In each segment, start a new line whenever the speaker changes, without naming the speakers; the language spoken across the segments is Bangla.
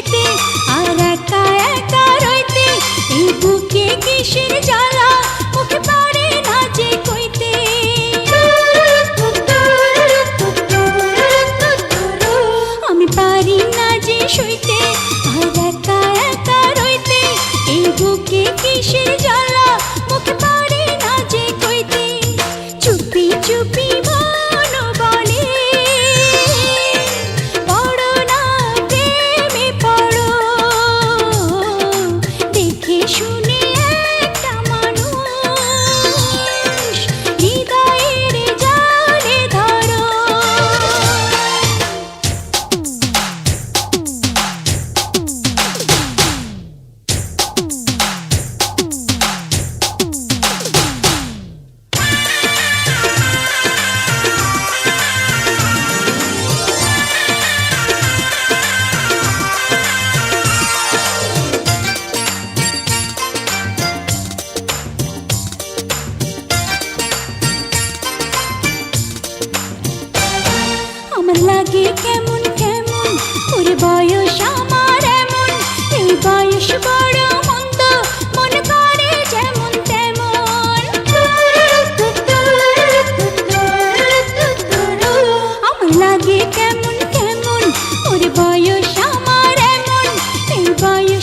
হইতে আর একা একা রইতে, এই বুকে কিসের জ্বালা? মুখে পারে না যে কইতে। আমি পারি না যে সইতে, আর একা একা রইতে, এই বুকে কিসের জ্বালা?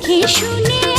দেখে শুনে